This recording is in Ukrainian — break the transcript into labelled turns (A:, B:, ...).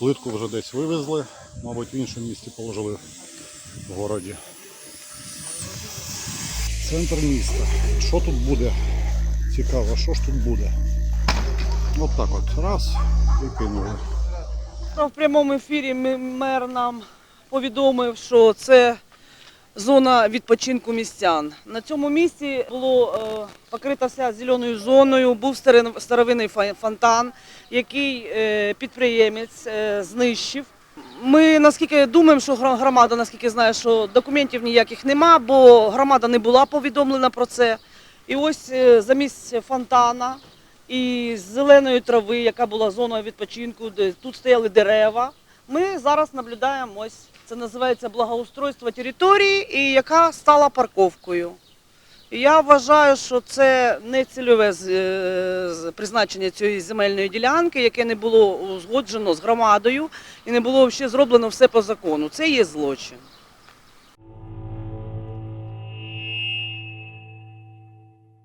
A: Плитку вже десь вивезли, мабуть, в іншому місті положили в городі. Центр міста. Що тут буде? Цікаво, що ж тут буде? От так от. Раз і кинули.
B: В прямому ефірі мер нам повідомив, що це зона відпочинку містян. На цьому місці було е, покрита вся зеленою зоною, був старовинний фонтан, який е, підприємець е, знищив. Ми наскільки думаємо, що громада, наскільки знає, що документів ніяких нема, бо громада не була повідомлена про це. І ось замість фонтана і зеленої трави, яка була зоною відпочинку, де тут стояли дерева. Ми зараз наблюдаємо ось це називається благоустройство території, і яка стала парковкою. Я вважаю, що це не цільове е, призначення цієї земельної ділянки, яке не було узгоджено з громадою і не було ще зроблено все по закону. Це є злочин.